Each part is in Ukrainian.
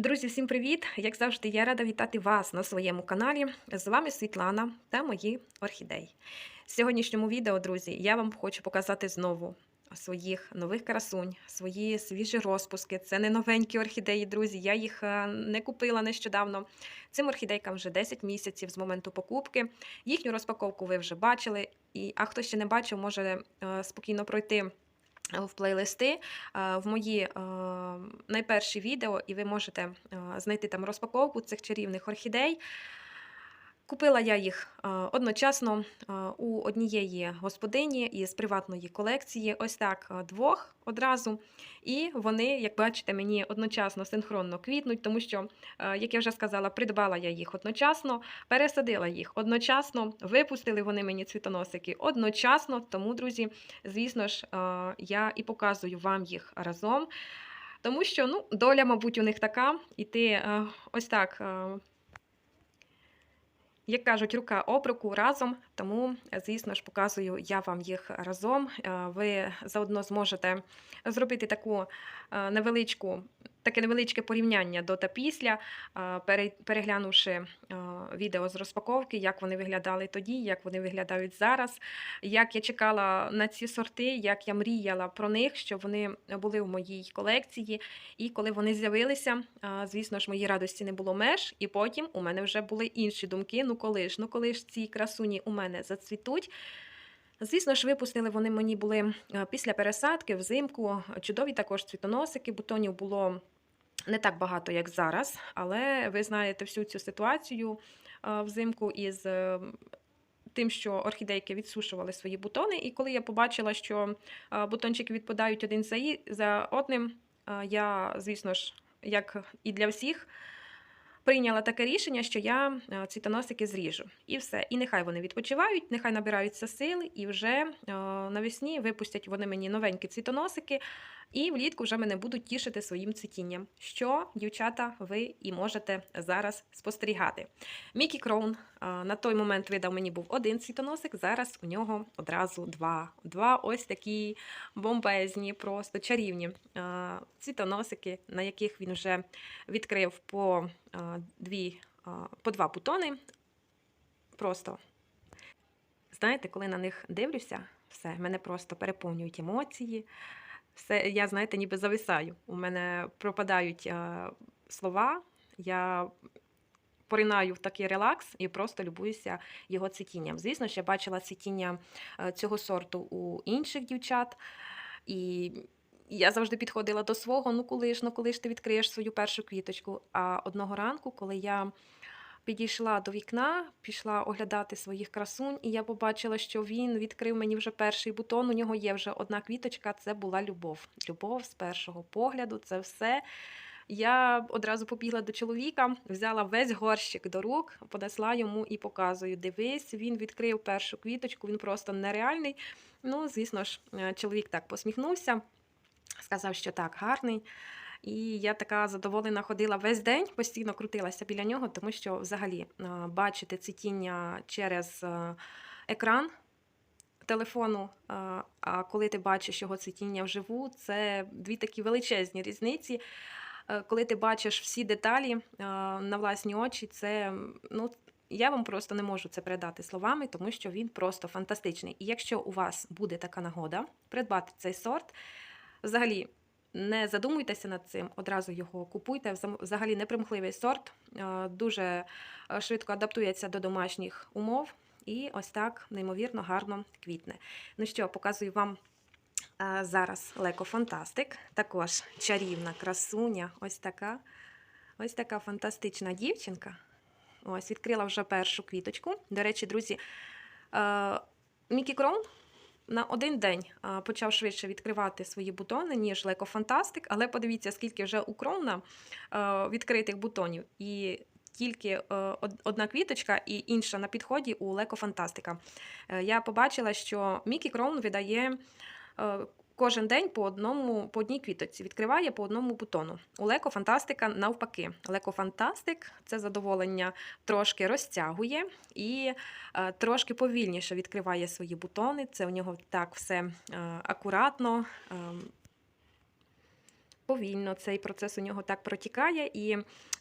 Друзі, всім привіт! Як завжди, я рада вітати вас на своєму каналі. З вами Світлана та мої орхідеї. В сьогоднішньому відео, друзі, я вам хочу показати знову своїх нових красунь, свої свіжі розпуски. Це не новенькі орхідеї, друзі. Я їх е, не купила нещодавно. Цим орхідейкам вже 10 місяців з моменту покупки. Їхню розпаковку ви вже бачили. І, а хто ще не бачив, може е, спокійно пройти в плейлисти е, в мої е, найперші відео, і ви можете е, знайти там розпаковку цих чарівних орхідей. Купила я їх одночасно у однієї господині із приватної колекції, ось так двох одразу. І вони, як бачите, мені одночасно синхронно квітнуть, тому що, як я вже сказала, придбала я їх одночасно, пересадила їх одночасно, випустили вони мені цвітоносики одночасно. Тому, друзі, звісно ж, я і показую вам їх разом. Тому що ну, доля, мабуть, у них така, іти ось так. Як кажуть, рука об руку разом, тому, звісно ж, показую я вам їх разом. Е, Ви заодно зможете зробити таку е, невеличку, таке невеличке порівняння до та після, е, переглянувши відео з розпаковки, як вони виглядали тоді, як вони виглядають зараз, як я чекала на ці сорти, як я мріяла про них, щоб вони були в моїй колекції. І коли вони з'явилися, звісно ж, моїй радості не було меж, і потім у мене вже були інші думки. Ну коли ж, ну коли ж ці красуні у мене зацвітуть. Звісно ж, випустили вони мені були після пересадки взимку. Чудові також цвітоносики, бутонів було не так багато, як зараз, але ви знаєте всю цю ситуацію взимку із. е, Тим, що орхідейки відсушували свої бутони, і коли я побачила, що бутончики відпадають один за, одним, я, звісно ж, як і для всіх, прийняла таке рішення, що я е, цвітоносики зріжу. І все. І нехай вони відпочивають, нехай набираються сили, і вже е, навесні випустять вони мені новенькі цвітоносики, і влітку вже мене будуть тішити своїм цвітінням, що, дівчата, ви і можете зараз спостерігати. Мікі Кроун е, на той момент видав мені був один цвітоносик, зараз у нього одразу два. Два ось такі бомбезні, просто чарівні цвітоносики, на яких він вже відкрив по дві, по два бутони. Просто, знаєте, коли на них дивлюся, все, мене просто переповнюють емоції. Все, я, знаєте, ніби зависаю. У мене пропадають слова, я поринаю в такий релакс і просто любуюся його цвітінням. Звісно, ще бачила цвітіння е, цього сорту у інших дівчат. І я завжди підходила до свого, ну коли ж, ну коли ж ти відкриєш свою першу квіточку. А одного ранку, коли я підійшла до вікна, пішла оглядати своїх красунь, і я побачила, що він відкрив мені вже перший бутон. У нього є вже одна квіточка, це була любов. Любов з першого погляду, це все. Я одразу побігла до чоловіка, взяла весь горщик до рук, понесла йому і показую: дивись, він відкрив першу квіточку, він просто нереальний. Ну, звісно ж, е, чоловік так посміхнувся, сказав, що так, гарний. І я така задоволена ходила весь день, постійно крутилася біля нього, тому що взагалі бачити цвітіння через е, екран телефону, а коли ти бачиш його цвітіння вживу, це дві такі величезні різниці. Е, Коли ти бачиш всі деталі на власні очі, це ну. Я вам просто не можу це передати словами, тому що він просто фантастичний. І якщо у вас буде така нагода придбати цей сорт, взагалі не задумуйтеся над цим, одразу його купуйте. Взагалі непримхливий сорт, е, дуже е, швидко адаптується до домашніх умов. І ось так неймовірно гарно квітне. Ну що, показую вам е, зараз Леко Фантастик. Також чарівна красуня. Ось така. Ось така фантастична дівчинка. Ось, відкрила вже першу квіточку. До речі, друзі, Мікі Кроун на один день почав швидше відкривати свої бутони, ніж Леко Фантастик. Але подивіться, скільки вже у Кроуна е, відкритих бутонів. І тільки е, одна квіточка і інша на підході у Леко Фантастика. Я побачила, що Мікі Кроун видає е, кожен день по одному, по одній квіточці, відкриває по одному бутону. У Леко Фантастика навпаки. Леко Фантастик це задоволення трошки розтягує і е, трошки повільніше відкриває свої бутони. Це у нього так все е, акуратно. ем, повільно цей процес у нього так протікає, і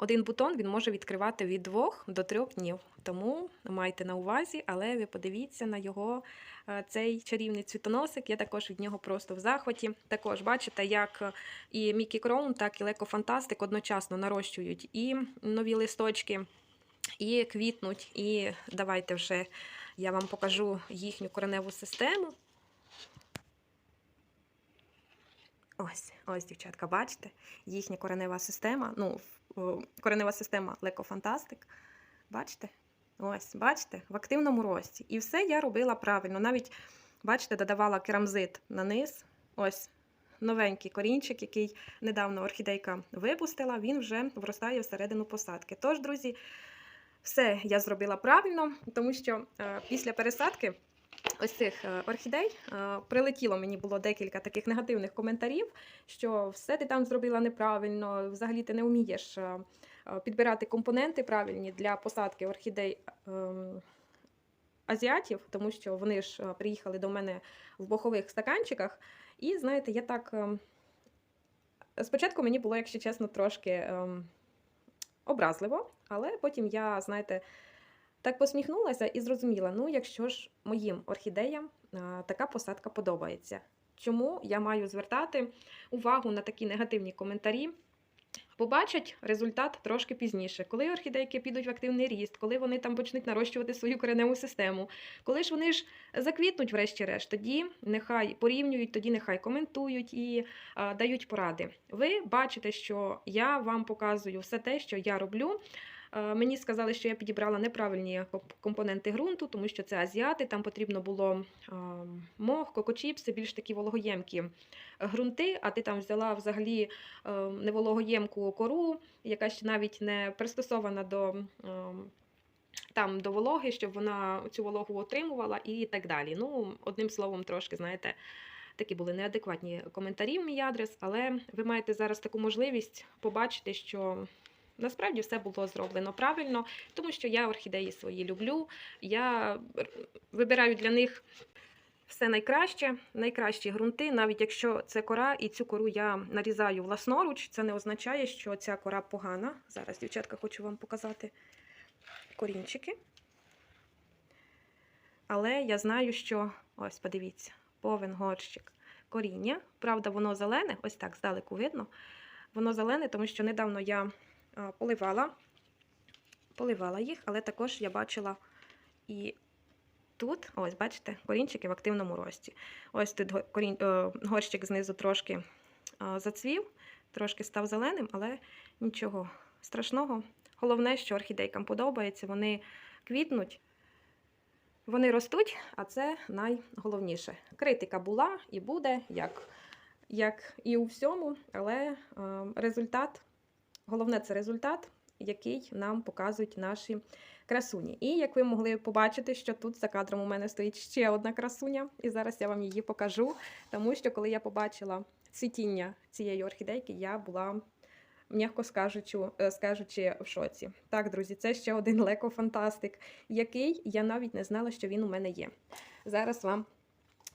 один бутон він може відкривати від 2 до 3 днів. Тому майте на увазі, але ви подивіться на його е, цей чарівний цвітоносик. Я також від нього просто в захваті. Також бачите, як е, і Мікі Кроун, так і Леко Фантастик одночасно нарощують і нові листочки, і квітнуть. І давайте вже я вам покажу їхню кореневу систему. Ось, ось, дівчатка, бачите, їхня коренева система. Ну, коренева система Леко Фантастик. Бачите? Ось, бачите, в активному рості. І все я робила правильно. Навіть, бачите, додавала керамзит на низ. Ось новенький корінчик, який недавно орхідейка випустила, він вже вростає всередину посадки. Тож, друзі, все я зробила правильно, тому що е, після пересадки ось цих е, орхідей е, прилетіло мені було декілька таких негативних коментарів, що все ти там зробила неправильно, взагалі ти не вмієш е, підбирати компоненти правильні для посадки орхідей ем, азіатів, тому що вони ж приїхали до мене в бохових стаканчиках. І знаєте, я так. ем, Спочатку мені було, якщо чесно, трошки ем, образливо, але потім я, знаєте, так посміхнулася і зрозуміла: ну, якщо ж моїм орхідеям така посадка подобається, чому я маю звертати увагу на такі негативні коментарі? Побачать результат трошки пізніше, коли орхідейки підуть в активний ріст, коли вони там почнуть нарощувати свою кореневу систему, коли ж вони ж заквітнуть, врешті-решт, тоді нехай порівнюють, тоді нехай коментують і а, дають поради. Ви бачите, що я вам показую все те, що я роблю. Мені сказали, що я підібрала неправильні компоненти ґрунту, тому що це азіати, там потрібно було мох, кокочіпси, більш такі вологоємкі ґрунти, а ти там взяла взагалі невологоємку кору, яка ще навіть не пристосована до, там, до вологи, щоб вона цю вологу отримувала і так далі. Ну, одним словом, трошки, знаєте, такі були неадекватні коментарі в мій адрес, але ви маєте зараз таку можливість побачити, що насправді все було зроблено правильно, тому що я орхідеї свої люблю. Я вибираю для них все найкраще, найкращі ґрунти, навіть якщо це кора, і цю кору я нарізаю власноруч, це не означає, що ця кора погана. Зараз, дівчатка, хочу вам показати корінчики. Але я знаю, що ось подивіться, повен горщик коріння. Правда, воно зелене, ось так здалеку видно. Воно зелене, тому що недавно я поливала, поливала їх, але також я бачила і тут, ось, бачите, корінчики в активному рості. Ось тут корінь, е, горщик знизу трошки зацвів, трошки став зеленим, але нічого страшного. Головне, що орхідейкам подобається, вони квітнуть. Вони ростуть, а це найголовніше. Критика була і буде, як, як і у всьому, але е, результат, головне це результат, який нам показують наші красуні. І як ви могли побачити, що тут за кадром у мене стоїть ще одна красуня, і зараз я вам її покажу. Тому що коли я побачила цвітіння цієї орхідейки, я була. М'яко е, скажучи, в шоці. Так, друзі, це ще один леко фантастик, який я навіть не знала, що він у мене є. Зараз вам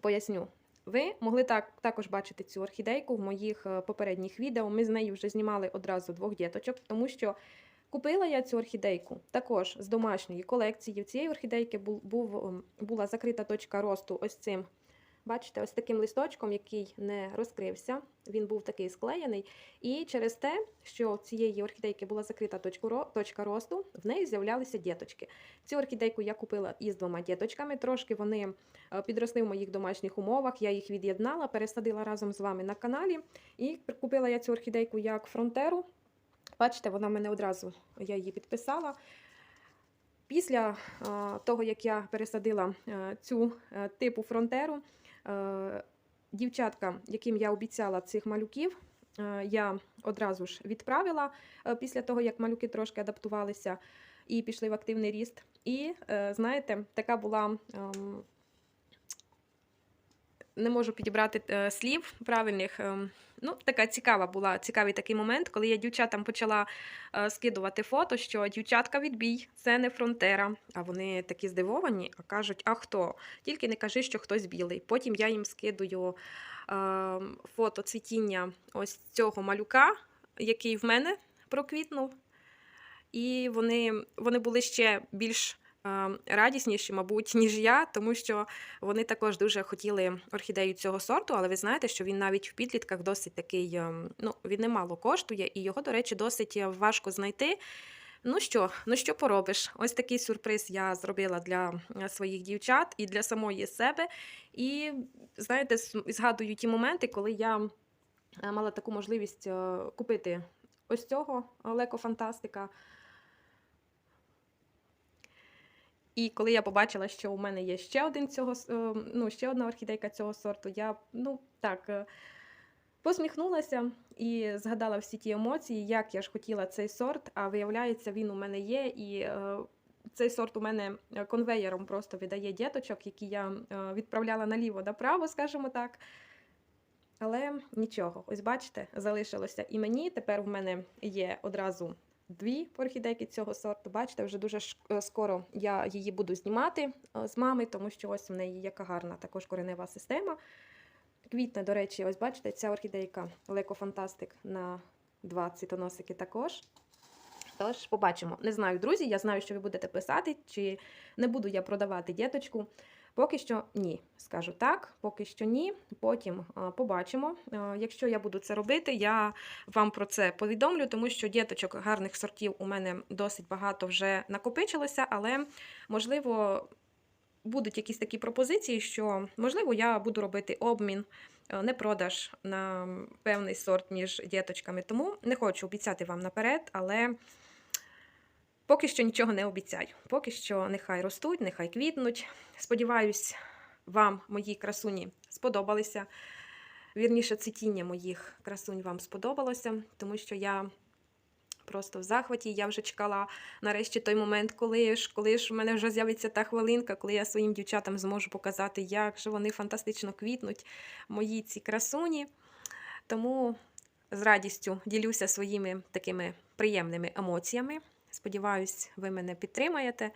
поясню. Ви могли так, також бачити цю орхідейку в моїх е, попередніх відео. Ми з нею вже знімали одразу двох діточок, тому що купила я цю орхідейку також з домашньої колекції. В цієї орхідейки був, був, ем, була закрита точка росту ось цим. Бачите, ось таким листочком, який не розкрився. Він був такий склеєний. І через те, що цієї орхідейки була закрита точка росту, в неї з'являлися діточки. Цю орхідейку я купила із двома діточками. Трошки вони е, підросли в моїх домашніх умовах. Я їх від'єднала, пересадила разом з вами на каналі. І купила я цю орхідейку як фронтеру. Бачите, вона мене одразу я її підписала. Після е, того, як я пересадила е, цю типу фронтеру, дівчатка, яким я обіцяла цих малюків, е, я одразу ж відправила е, після того, як малюки трошки адаптувалися і пішли в активний ріст. І е, знаєте, така була. Ем, Не можу підібрати е, слів правильних. ем, Ну, така цікава була, цікавий такий момент, коли я дівчатам почала е, скидувати фото, що дівчатка відбій, це не фронтера. А вони такі здивовані, а кажуть, а хто? Тільки не кажи, що хтось білий. Потім я їм скидую е, фото цвітіння ось цього малюка, який в мене проквітнув. І вони, вони були ще більш радісніші, мабуть, ніж я, тому що вони також дуже хотіли орхідею цього сорту, але ви знаєте, що він навіть в підлітках досить такий, е, ну, він немало коштує, і його, до речі, досить е, важко знайти. Ну що, ну що поробиш? Ось такий сюрприз я зробила для е, своїх дівчат і для самої себе. І знаєте, згадую ті моменти, коли я мала таку можливість купити ось цього Леко Фантастика. І коли я побачила, що у мене є ще один цього, е, ну, ще одна орхідейка цього сорту, я ну так е, посміхнулася і згадала всі ті емоції, як я ж хотіла цей сорт, а виявляється, він у мене є. І е, цей сорт у мене конвеєром просто видає діточок, які я відправляла наліво направо, скажімо так. Але нічого, ось бачите, залишилося і мені. Тепер в мене є одразу дві орхідейки цього сорту. Бачите, вже дуже е, скоро я її буду знімати е, з мами, тому що ось в неї яка гарна також коренева система. Квітне, до речі, ось бачите, ця орхідейка Леко Фантастик на два цвітоносики також. Тож, побачимо. Не знаю, друзі, я знаю, що ви будете писати, чи не буду я продавати діточку. Поки що ні, скажу так, поки що ні. Потім побачимо. Якщо я буду це робити, я вам про це повідомлю, тому що діточок гарних сортів у мене досить багато вже накопичилося, але можливо будуть якісь такі пропозиції, що можливо я буду робити обмін, не продаж на певний сорт між діточками. Тому не хочу обіцяти вам наперед, але поки що нічого не обіцяю. Поки що нехай ростуть, нехай квітнуть. Сподіваюсь, вам мої красуні сподобалися. Вірніше, цвітіння моїх красунь вам сподобалося, тому що я просто в захваті. Я вже чекала нарешті той момент, коли ж, коли ж в мене вже з'явиться та хвилинка, коли я своїм дівчатам зможу показати, як же вони фантастично квітнуть, мої ці красуні. Тому з радістю ділюся своїми такими приємними емоціями. Сподіваюсь, ви мене підтримаєте.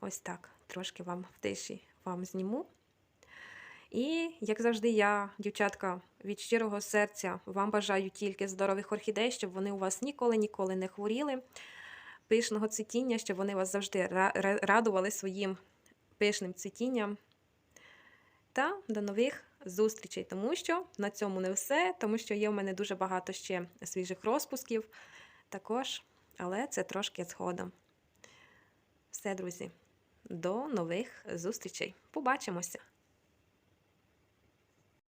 Ось так, трошки вам в тиші вам зніму. І, як завжди, я, дівчатка, від щирого серця вам бажаю тільки здорових орхідей, щоб вони у вас ніколи-ніколи не хворіли, пишного цвітіння, щоб вони вас завжди ра- ра- радували своїм пишним цвітінням. Та до нових зустрічей, тому що на цьому не все, тому що є в мене дуже багато ще свіжих розпусків також, але це трошки згодом. Все, друзі, до нових зустрічей. Побачимося!